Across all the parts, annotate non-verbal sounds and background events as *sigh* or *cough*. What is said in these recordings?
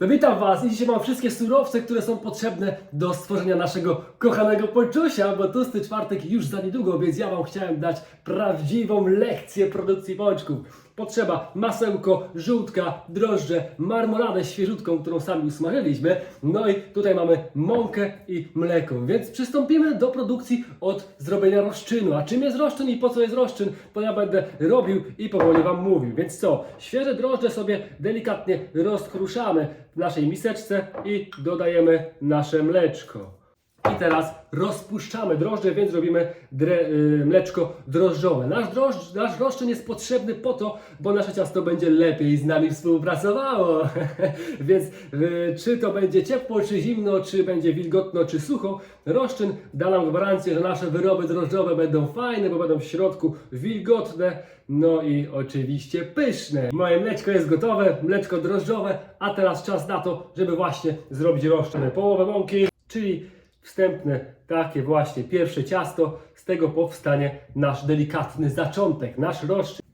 No witam Was i dzisiaj mam wszystkie surowce, które są potrzebne do stworzenia naszego kochanego ponczusia, bo tłusty czwartek już za niedługo, więc ja Wam chciałem dać prawdziwą lekcję produkcji pączków. Potrzeba masełko, żółtka, drożdże, marmoladę świeżutką, którą sami usmażyliśmy. No i tutaj mamy mąkę i mleko. Więc przystąpimy do produkcji od zrobienia rozczynu. A czym jest rozczyn i po co jest rozczyn, to ja będę robił i powoli Wam mówił. Więc co? Świeże drożdże sobie delikatnie rozkruszamy w naszej miseczce i dodajemy nasze mleczko. I teraz rozpuszczamy drożdże, więc robimy dre, y, mleczko drożdżowe. Nasz, drożdż, nasz rozczyn jest potrzebny po to, bo nasze ciasto będzie lepiej z nami współpracowało. *laughs* więc y, czy to będzie ciepło, czy zimno, czy będzie wilgotno, czy sucho, rozczyn da nam gwarancję, że nasze wyroby drożdżowe będą fajne, bo będą w środku wilgotne, no i oczywiście pyszne. Moje mleczko jest gotowe, mleczko drożdżowe, a teraz czas na to, żeby właśnie zrobić rozczyn. Połowę mąki, czyli wstępne takie właśnie pierwsze ciasto, z tego powstanie nasz delikatny zaczątek, nasz rozczyn.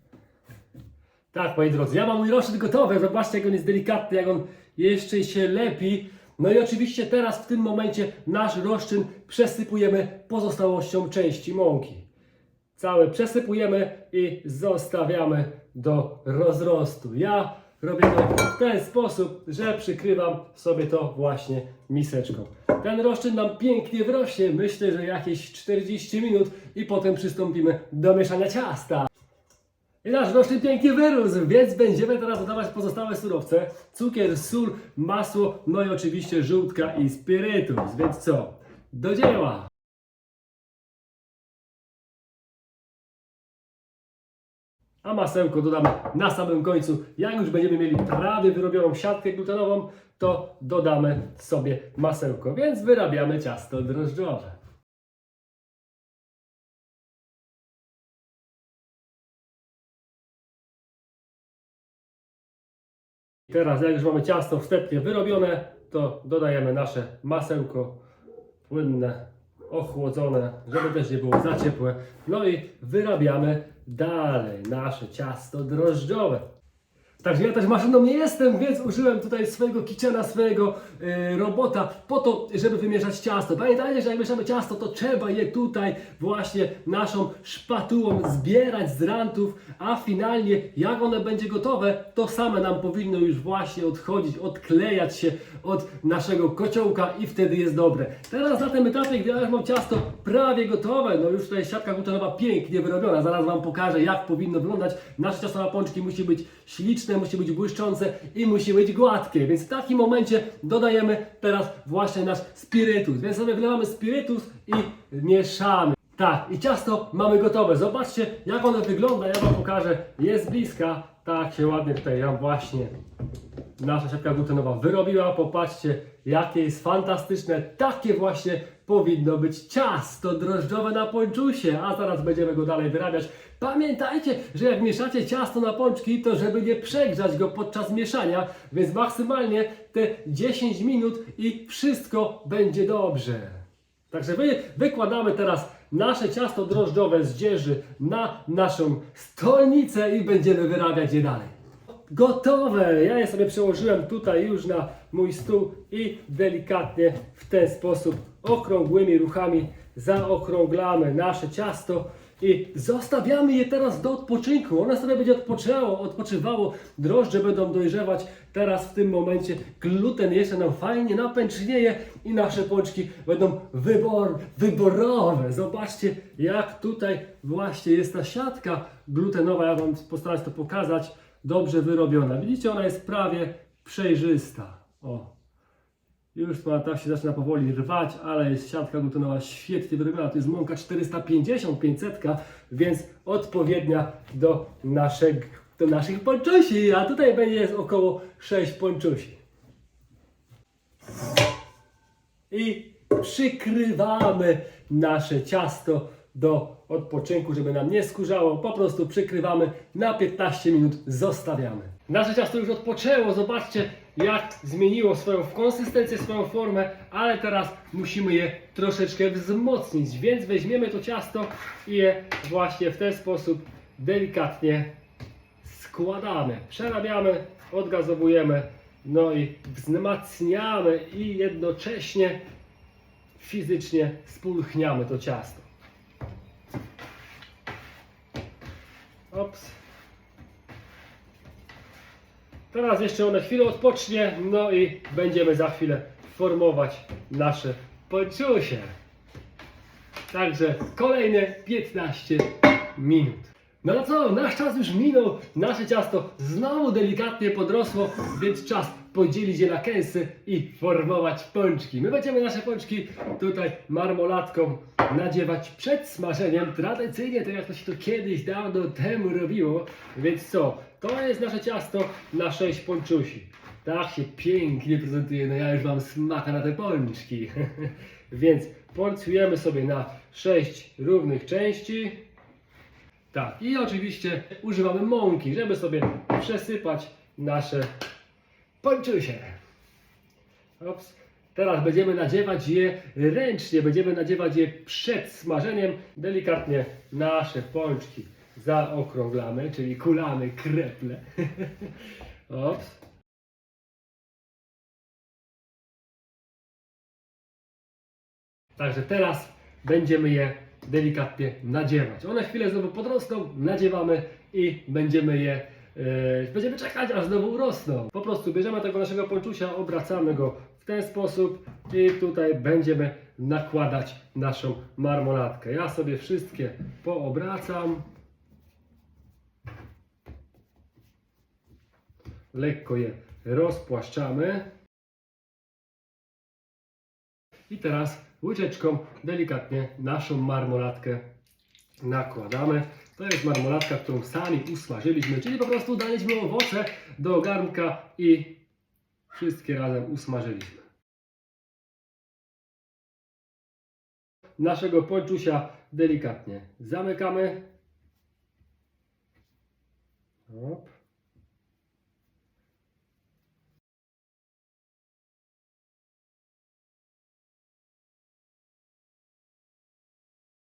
Tak, moi drodzy, ja mam mój rozczyn gotowy, zobaczcie jak on jest delikatny, jak on jeszcze się lepi. No i oczywiście teraz w tym momencie nasz rozczyn przesypujemy pozostałością części mąki. Całe przesypujemy i zostawiamy do rozrostu. Ja robię to w ten sposób, że przykrywam sobie to właśnie miseczką. Ten rozczyn nam pięknie wrośnie, myślę, że jakieś 40 minut i potem przystąpimy do mieszania ciasta. I nasz roczny pięknie wyrósł, więc będziemy teraz dodawać pozostałe surowce. Cukier, sól, masło, no i oczywiście żółtka i spirytus. Więc co? Do dzieła! A masełko dodamy na samym końcu. Jak już będziemy mieli prawie wyrobioną siatkę glutenową, to dodamy sobie masełko. Więc wyrabiamy ciasto drożdżowe. Teraz, jak już mamy ciasto wstępnie wyrobione, to dodajemy nasze masełko płynne, ochłodzone, żeby też nie było za ciepłe. No i wyrabiamy dalej nasze ciasto drożdżowe. Także ja też maszyną nie jestem, więc użyłem tutaj swojego kitchena, swojego e, robota po to, żeby wymieszać ciasto. Pamiętajcie, że jak mieszamy ciasto, to trzeba je tutaj właśnie naszą szpatułą zbierać z rantów, a finalnie jak one będzie gotowe, to same nam powinno już właśnie odchodzić, odklejać się od naszego kociołka i wtedy jest dobre. Teraz na tym etapie, gdy ja już mam ciasto prawie gotowe, no już tutaj siatka glutenowa pięknie wyrobiona, zaraz Wam pokażę jak powinno wyglądać. Nasze ciasto na pączki musi być śliczne, musi być błyszczące i musi być gładkie, więc w takim momencie dodajemy teraz właśnie nasz spirytus. Więc sobie wlewamy spirytus i mieszamy. Tak, i ciasto mamy gotowe. Zobaczcie, jak ono wygląda. Ja Wam pokażę. Jest bliska. Tak się ładnie tutaj nam właśnie nasza siatka glutenowa wyrobiła. Popatrzcie, jakie jest fantastyczne. Takie właśnie powinno być ciasto drożdżowe na pończusie. A zaraz będziemy go dalej wyrabiać. Pamiętajcie, że jak mieszacie ciasto na pączki, to żeby nie przegrzać go podczas mieszania, więc maksymalnie te 10 minut i wszystko będzie dobrze. Także wy, wykładamy teraz nasze ciasto drożdżowe z dzieży na naszą stolnicę i będziemy wyrabiać je dalej. Gotowe! Ja je sobie przełożyłem tutaj już na mój stół i delikatnie w ten sposób okrągłymi ruchami zaokrąglamy nasze ciasto i zostawiamy je teraz do odpoczynku. One sobie będzie odpoczęło, odpoczywało, drożdże będą dojrzewać. Teraz w tym momencie gluten jeszcze nam fajnie napęcznieje i nasze pączki będą wybor, wyborowe. Zobaczcie, jak tutaj właśnie jest ta siatka glutenowa. Ja Wam postaram się to pokazać. Dobrze wyrobiona. Widzicie, ona jest prawie przejrzysta. O. Już ma tak się zaczyna powoli rwać, ale jest siatka glutenowa świetnie wyrobiona. To jest mąka 450, 500, więc odpowiednia do, naszych, do naszych ponczusi. A tutaj będzie około 6 ponczusi. I przykrywamy nasze ciasto do odpoczynku, żeby nam nie skórzało. Po prostu przykrywamy na 15 minut, zostawiamy. Nasze ciasto już odpoczęło, zobaczcie jak zmieniło swoją konsystencję, swoją formę, ale teraz musimy je troszeczkę wzmocnić, więc weźmiemy to ciasto i je właśnie w ten sposób delikatnie składamy. Przerabiamy, odgazowujemy No i wzmacniamy i jednocześnie fizycznie spulchniamy to ciasto. Ops. Teraz jeszcze one chwilę odpocznie, no i będziemy za chwilę formować nasze pończusie. Także kolejne 15 minut. No to co, nasz czas już minął, nasze ciasto znowu delikatnie podrosło, więc czas podzielić je na kęsy i formować pączki. My będziemy nasze pączki tutaj marmolatką nadziewać przed smażeniem, tradycyjnie, tak jak to się to kiedyś dawno temu robiło. Więc co, to jest nasze ciasto na 6 pączusi. Tak się pięknie prezentuje, no ja już mam smaka na te pączki. *laughs* Więc porcjujemy sobie na 6 równych części. Tak, i oczywiście używamy mąki, żeby sobie przesypać nasze pończusie. Ops. Teraz będziemy nadziewać je ręcznie, będziemy nadziewać je przed smażeniem. Delikatnie nasze pączki zaokrąglamy, czyli kulamy kreple. *laughs* Ops. Także teraz będziemy je delikatnie nadziewać. One chwilę znowu podrosną, nadziewamy i będziemy je, e, będziemy czekać aż znowu urosną. Po prostu bierzemy tego naszego ponczusia, obracamy go w ten sposób i tutaj będziemy nakładać naszą marmolatkę. Ja sobie wszystkie poobracam. Lekko je rozpłaszczamy. I teraz łyczeczką delikatnie naszą marmolatkę nakładamy. To jest marmolatka, którą sami usmażyliśmy, czyli po prostu daliśmy owoce do garnka i wszystkie razem usmażyliśmy. Naszego ponczusia delikatnie zamykamy. Hop.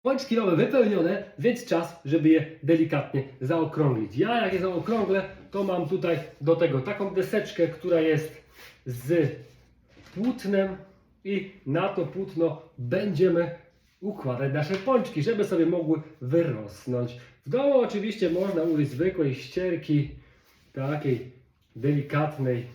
Pączki mamy wypełnione, więc czas, żeby je delikatnie zaokrąglić. Ja jak je zaokrąglę, to mam tutaj do tego taką deseczkę, która jest z płótnem i na to płótno będziemy układać nasze pączki, żeby sobie mogły wyrosnąć. W domu oczywiście można użyć zwykłej ścierki, takiej delikatnej,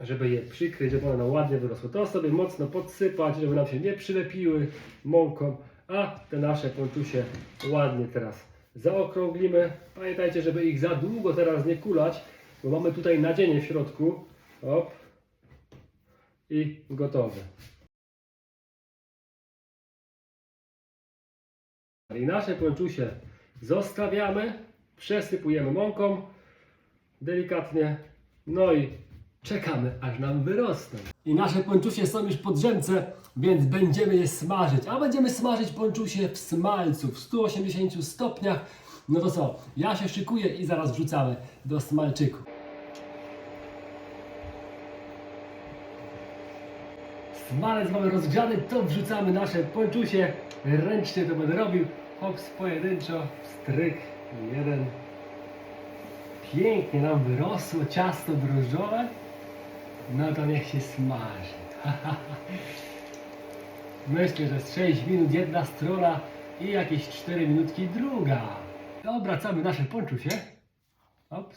żeby je przykryć, żeby one ładnie wyrosły. To sobie mocno podsypać, żeby nam się nie przylepiły mąką, a te nasze ponczusie ładnie teraz zaokrąglimy. Pamiętajcie, żeby ich za długo teraz nie kulać, bo mamy tutaj nadzienie w środku. Hop. I gotowe. I nasze ponczusie zostawiamy, przesypujemy mąką delikatnie, no i czekamy, aż nam wyrosną. I nasze ponczusie są już po drzemce, więc będziemy je smażyć. A będziemy smażyć ponczusie w smalcu w 180 stopniach. No to co, ja się szykuję i zaraz wrzucamy do smalczyku. Smalec mamy rozgrzany, to wrzucamy nasze ponczusie. Ręcznie to będę robił. Hops, pojedynczo, stryk, jeden. Pięknie nam wyrosło ciasto drożdżowe. No to niech się smaży. *laughs* Myślę, że z 6 minut jedna strona i jakieś 4 minutki druga. Obracamy nasze ponczusie. Ops.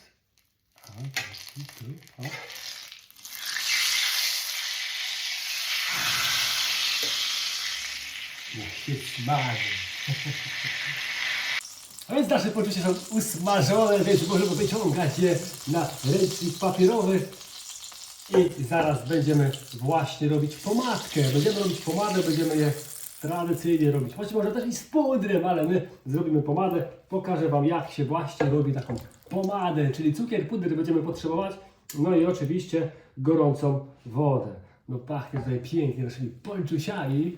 Niech się smaży. *laughs* A więc nasze poczucie są usmażone, więc możemy wyciągać je na ręcznik papierowy. I zaraz będziemy właśnie robić pomadkę. Będziemy robić pomadę, będziemy je tradycyjnie robić. Choć może też i z pudrem, ale my zrobimy pomadę. Pokażę Wam jak się właśnie robi taką pomadę, czyli cukier, puder będziemy potrzebować. No i oczywiście gorącą wodę. No pachnie tutaj pięknie naszymi pończusiami.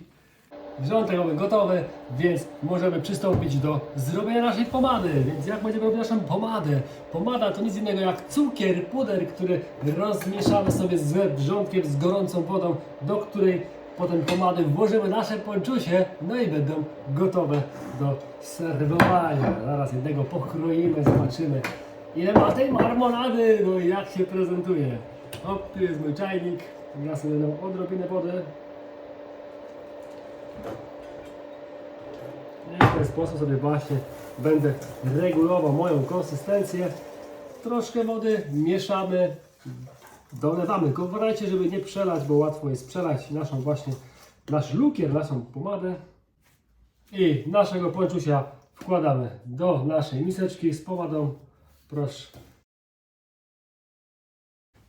Wrzątek mamy gotowy, więc możemy przystąpić do zrobienia naszej pomady. Więc jak będziemy robić naszą pomadę? Pomada to nic innego jak cukier, puder, który rozmieszamy sobie z wrzątkiem, z gorącą wodą, do której potem pomady włożymy nasze pończusie, no i będą gotowe do serwowania. Zaraz jednego pokroimy, zobaczymy ile ma tej marmolady, no i jak się prezentuje. O, tu jest mój czajnik. Ja sobie dam odrobinę wody. I w ten sposób sobie właśnie będę regulował moją konsystencję. Troszkę wody mieszamy, dolewamy. Uważajcie, żeby nie przelać, bo łatwo jest przelać naszą właśnie, nasz lukier, naszą pomadę. I naszego pończusia wkładamy do naszej miseczki z pomadą. Proszę.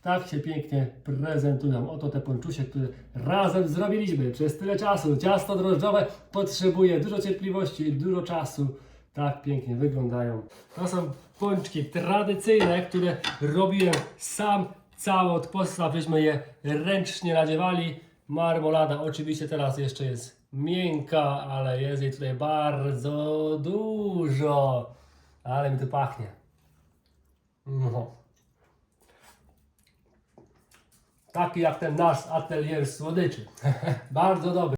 Tak się pięknie prezentują. Oto te pończusie, które razem zrobiliśmy przez tyle czasu. Ciasto drożdżowe potrzebuje dużo cierpliwości i dużo czasu. Tak pięknie wyglądają. To są pączki tradycyjne, które robiłem sam. Cały od podstaw żeśmy je ręcznie nadziewali. Marmolada oczywiście teraz jeszcze jest miękka, ale jest jej tutaj bardzo dużo. Ale mi to pachnie. No. Taki jak ten nasz atelier słodyczy. *laughs* Bardzo dobry.